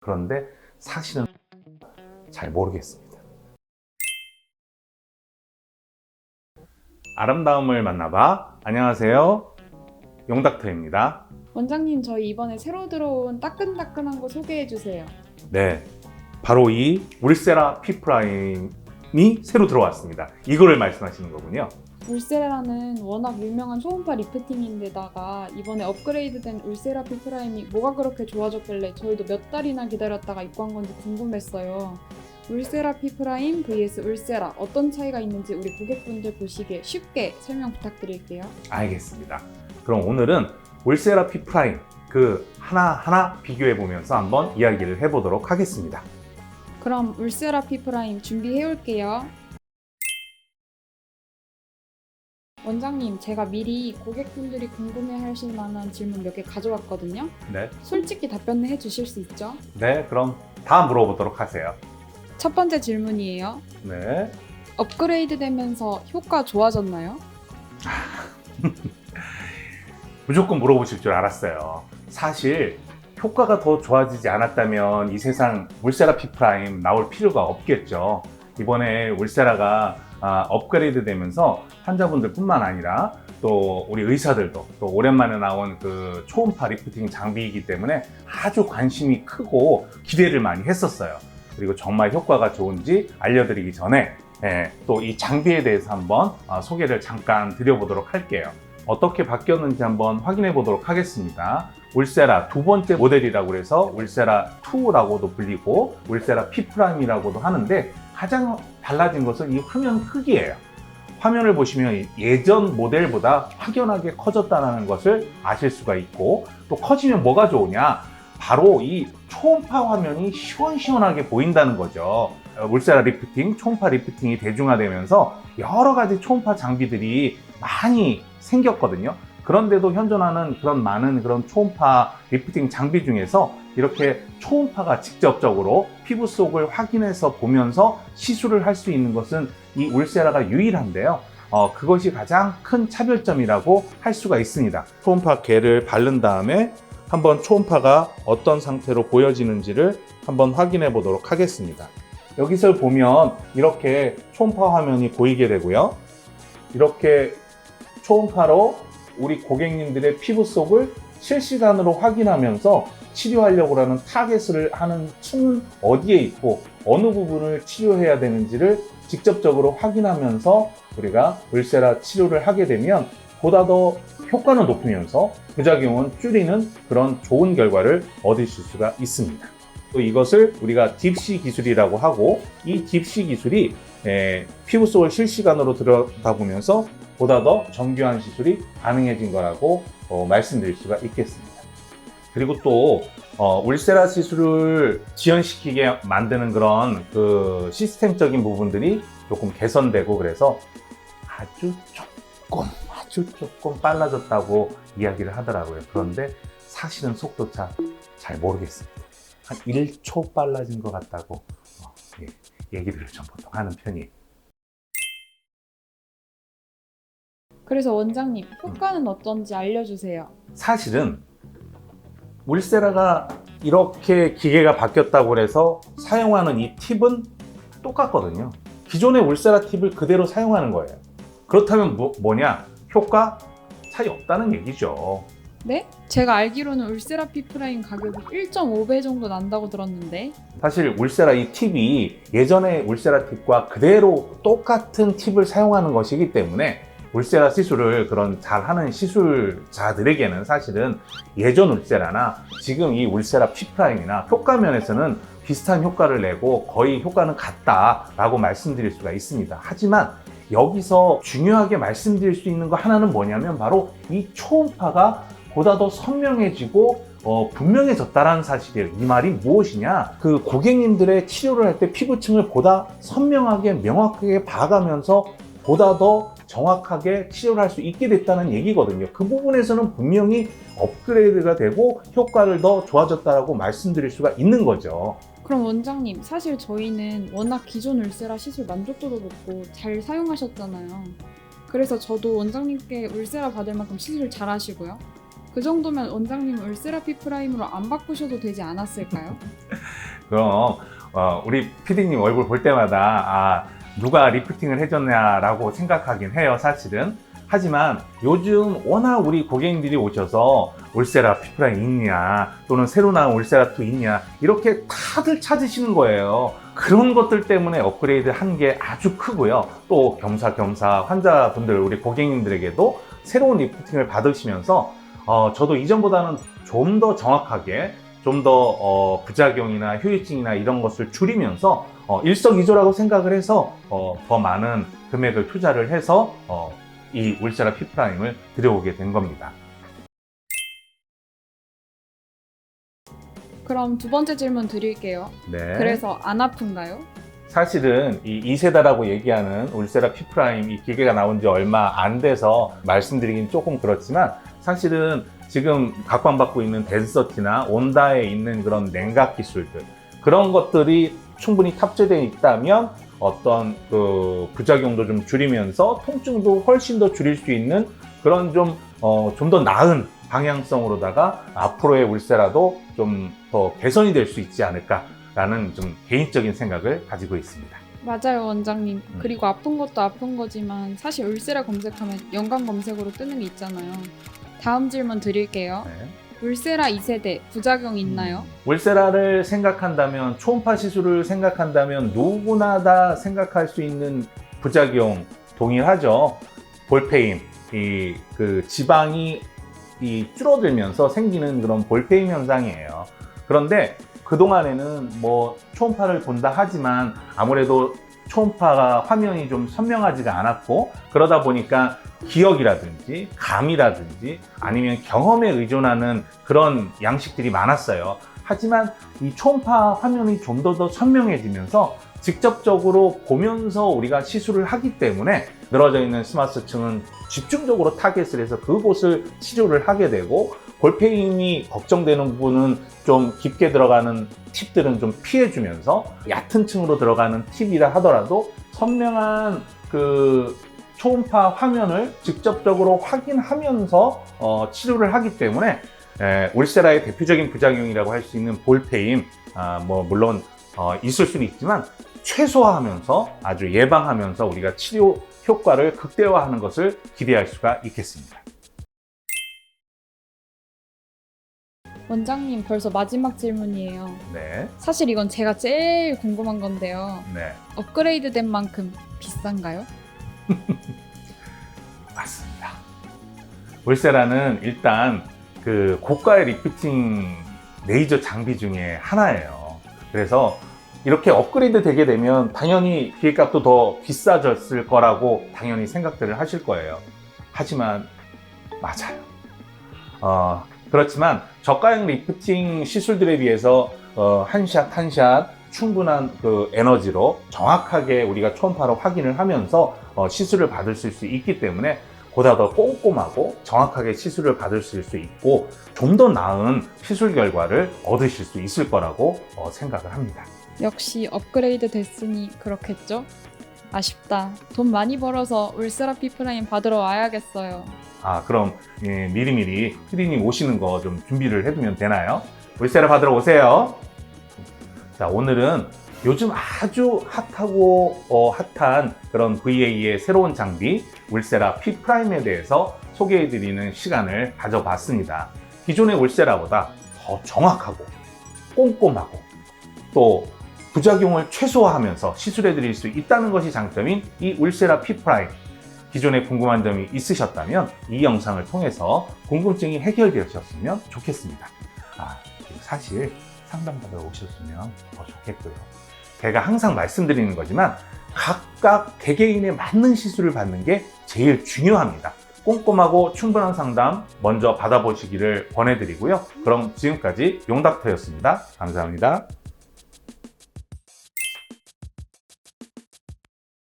그런데 사실은 잘 모르겠습니다. 아름다움을 만나봐. 안녕하세요. 용닥터입니다. 원장님 저희 이번에 새로 들어온 따끈따끈한 거 소개해 주세요. 네. 바로 이 울세라 피프라임이 새로 들어왔습니다. 이거를 말씀하시는 거군요. 울세라는 워낙 유명한 초음파 리프팅인데다가 이번에 업그레이드된 울세라 피프라임이 뭐가 그렇게 좋아졌길래 저희도 몇 달이나 기다렸다가 입고한 건지 궁금했어요. 울세라 피프라임 vs 울세라 어떤 차이가 있는지 우리 고객분들 보시기에 쉽게 설명 부탁드릴게요. 알겠습니다. 그럼 오늘은 울세라 피프라임 그 하나하나 비교해 보면서 한번 이야기를 해보도록 하겠습니다. 그럼 울세라 피프라임 준비해 올게요. 원장님, 제가 미리 고객분들이 궁금해 하실 만한 질문 몇 개 가져왔거든요. 네. 솔직히 답변해 주실 수 있죠? 네, 그럼 다 물어보도록 하세요. 첫 번째 질문이에요. 네. 업그레이드 되면서 효과 좋아졌나요? 무조건 물어보실 줄 알았어요. 사실 효과가 더 좋아지지 않았다면 이 세상 울세라 피프라임 나올 필요가 없겠죠. 이번에 울세라가 아, 업그레이드 되면서 환자분들뿐만 아니라 또 우리 의사들도 또 오랜만에 나온 그 초음파 리프팅 장비이기 때문에 아주 관심이 크고 기대를 많이 했었어요. 그리고 정말 효과가 좋은지 알려드리기 전에 예, 또 이 장비에 대해서 한번 아, 소개를 잠깐 드려보도록 할게요. 어떻게 바뀌었는지 한번 확인해 보도록 하겠습니다. 울세라 두 번째 모델이라고 해서 울세라 2라고도 불리고 울세라 P 프라임이라고도 하는데 가장 달라진 것은 이 화면 크기예요. 화면을 보시면 예전 모델보다 확연하게 커졌다는 것을 아실 수가 있고 또 커지면 뭐가 좋으냐? 바로 이 초음파 화면이 시원시원하게 보인다는 거죠. 어, 울세라 리프팅, 초음파 리프팅이 대중화되면서 여러 가지 초음파 장비들이 많이 생겼거든요. 그런데도 현존하는 그런 많은 그런 초음파 리프팅 장비 중에서 이렇게 초음파가 직접적으로 피부 속을 확인해서 보면서 시술을 할 수 있는 것은 이 울세라가 유일한데요. 어, 그것이 가장 큰 차별점이라고 할 수가 있습니다. 초음파 개를 바른 다음에 한번 초음파가 어떤 상태로 보여지는지를 한번 확인해 보도록 하겠습니다. 여기서 보면 이렇게 초음파 화면이 보이게 되고요. 이렇게 초음파로 우리 고객님들의 피부 속을 실시간으로 확인하면서 치료하려고 하는 타겟을 하는 층은 어디에 있고 어느 부분을 치료해야 되는지를 직접적으로 확인하면서 우리가 울세라 치료를 하게 되면 보다 더 효과는 높으면서 부작용은 줄이는 그런 좋은 결과를 얻으실 수가 있습니다. 또 이것을 우리가 딥시 기술이라고 하고 이 딥시 기술이 에, 피부 속을 실시간으로 들여다보면서 보다 더 정교한 시술이 가능해진 거라고 어, 말씀드릴 수가 있겠습니다. 그리고 또 어, 울세라 시술을 지연시키게 만드는 그런 그 시스템적인 부분들이 조금 개선되고 그래서 아주 조금 아주 조금 빨라졌다고 이야기를 하더라고요. 그런데 사실은 속도차 잘 모르겠습니다. 한 1초 빨라진 것 같다고 어, 예, 얘기를 좀 보통 하는 편이에요. 그래서 원장님, 효과는 어떤지 알려주세요. 사실은 울세라가 이렇게 기계가 바뀌었다고 해서 사용하는 이 팁은 똑같거든요. 기존의 울세라 팁을 그대로 사용하는 거예요. 그렇다면 뭐, 뭐냐? 효과 차이 없다는 얘기죠. 네? 제가 알기로는 울세라 피프라임 가격이 1.5배 정도 난다고 들었는데 사실 울세라 이 팁이 예전의 울세라 팁과 그대로 똑같은 팁을 사용하는 것이기 때문에 울세라 시술을 그런 잘하는 시술자들에게는 사실은 예전 울세라나 지금 이 울세라 피프라임이나 효과 면에서는 비슷한 효과를 내고 거의 효과는 같다라고 말씀드릴 수가 있습니다. 하지만 여기서 중요하게 말씀드릴 수 있는 거 하나는 뭐냐면 바로 이 초음파가 보다 더 선명해지고 어, 분명해졌다라는 사실이에요. 이 말이 무엇이냐? 그 고객님들의 치료를 할 때 피부층을 보다 선명하게 명확하게 봐가면서 보다 더 정확하게 치료를 할 수 있게 됐다는 얘기거든요. 그 부분에서는 분명히 업그레이드가 되고 효과를 더 좋아졌다라고 말씀드릴 수가 있는 거죠. 그럼 원장님, 사실 저희는 워낙 기존 울세라 시술 만족도도 높고 잘 사용하셨잖아요. 그래서 저도 원장님께 울세라 받을 만큼 시술 잘 하시고요. 그 정도면 원장님 울세라 피 프라임으로 안 바꾸셔도 되지 않았을까요? 그럼 어, 우리 PD님 얼굴 볼 때마다 아, 누가 리프팅을 해줬냐라고 생각하긴 해요, 사실은. 하지만 요즘 워낙 우리 고객님들이 오셔서 울세라 피프라인 있냐 또는 새로 나온 울세라 2 있냐 이렇게 다들 찾으시는 거예요. 그런 것들 때문에 업그레이드 한 게 아주 크고요. 또 겸사겸사 환자분들 우리 고객님들에게도 새로운 리프팅을 받으시면서 어, 저도 이전보다는 좀 더 정확하게 좀더 어, 부작용이나 후유증이나 이런 것을 줄이면서 어, 일석이조라고 생각을 해서 어, 더 많은 금액을 투자를 해서 어, 이 울세라 피프라임을 들여오게 된 겁니다. 그럼 두 번째 질문 드릴게요. 네. 그래서 안 아픈가요? 사실은 이 2세다라고 얘기하는 울세라 피프라임 이 기계가 나온 지 얼마 안 돼서 말씀드리긴 조금 그렇지만 사실은 지금 각광받고 있는 덴서티나 온다에 있는 그런 냉각 기술들 그런 것들이 충분히 탑재되어 있다면 어떤 그 부작용도 좀 줄이면서 통증도 훨씬 더 줄일 수 있는 그런 좀 어, 좀 더 나은 방향성으로다가 앞으로의 울세라도 좀 더 개선이 될 수 있지 않을까라는 좀 개인적인 생각을 가지고 있습니다. 맞아요, 원장님. 음. 그리고 아픈 것도 아픈 거지만 사실 울세라 검색하면 연관 검색으로 뜨는 게 있잖아요. 다음 질문 드릴게요. 네. 울세라 2세대 부작용 있나요? 울세라를 생각한다면 초음파 시술을 생각한다면 누구나 다 생각할 수 있는 부작용 동일하죠. 볼페임, 이 그 지방이 이 줄어들면서 생기는 그런 볼페임 현상이에요. 그런데 그 동안에는 뭐 초음파를 본다 하지만 아무래도 초음파가 화면이 좀 선명하지가 않았고 그러다 보니까 기억이라든지 감이라든지 아니면 경험에 의존하는 그런 양식들이 많았어요. 하지만 이 초음파 화면이 좀 더 더 선명해지면서 직접적으로 보면서 우리가 시술을 하기 때문에 늘어져 있는 스마스층은 집중적으로 타겟을 해서 그곳을 치료를 하게 되고 볼페임이 걱정되는 부분은 좀 깊게 들어가는 팁들은 좀 피해주면서 얕은 층으로 들어가는 팁이라 하더라도 선명한 그 초음파 화면을 직접적으로 확인하면서 어, 치료를 하기 때문에 에, 울세라의 대표적인 부작용이라고 할 수 있는 볼페임, 아, 뭐 물론 어, 있을 수는 있지만 최소화하면서 아주 예방하면서 우리가 치료 효과를 극대화하는 것을 기대할 수가 있겠습니다. 원장님 벌써 마지막 질문이에요. 네, 사실 이건 제가 제일 궁금한 건데요. 네, 업그레이드 된 만큼 비싼가요? 맞습니다. 울세라는 일단 그 고가의 리프팅 레이저 장비 중에 하나예요. 그래서 이렇게 업그레이드 되게 되면 당연히 기계값도 더 비싸졌을 거라고 당연히 생각들을 하실 거예요. 하지만 맞아요. 어, 그렇지만 저가형 리프팅 시술들에 비해서 어, 한샷 한샷 충분한 그 에너지로 정확하게 우리가 초음파로 확인을 하면서 어, 시술을 받을 수 있기 때문에 보다 더 꼼꼼하고 정확하게 시술을 받을 수 있고 좀 더 나은 시술 결과를 얻으실 수 있을 거라고 어, 생각을 합니다. 역시 업그레이드 됐으니 그렇겠죠? 아쉽다. 돈 많이 벌어서 울세라 피 프라인 받으러 와야겠어요. 아 그럼 예, 미리미리 피디님 오시는 거 좀 준비를 해두면 되나요? 울세라 받으러 오세요. 자 오늘은 요즘 아주 핫하고 어, 핫한 그런 VA의 새로운 장비 울세라 P 프라임에 대해서 소개해드리는 시간을 가져봤습니다. 기존의 울세라보다 더 정확하고 꼼꼼하고 또 부작용을 최소화하면서 시술해 드릴 수 있다는 것이 장점인 이 울세라 P 프라임. 기존에 궁금한 점이 있으셨다면 이 영상을 통해서 궁금증이 해결되셨으면 좋겠습니다. 아, 그리고 사실 상담받으러 오셨으면 더 좋겠고요. 제가 항상 말씀드리는 거지만 각각 개개인에 맞는 시술을 받는 게 제일 중요합니다. 꼼꼼하고 충분한 상담 먼저 받아보시기를 권해드리고요. 그럼 지금까지 용닥터였습니다. 감사합니다.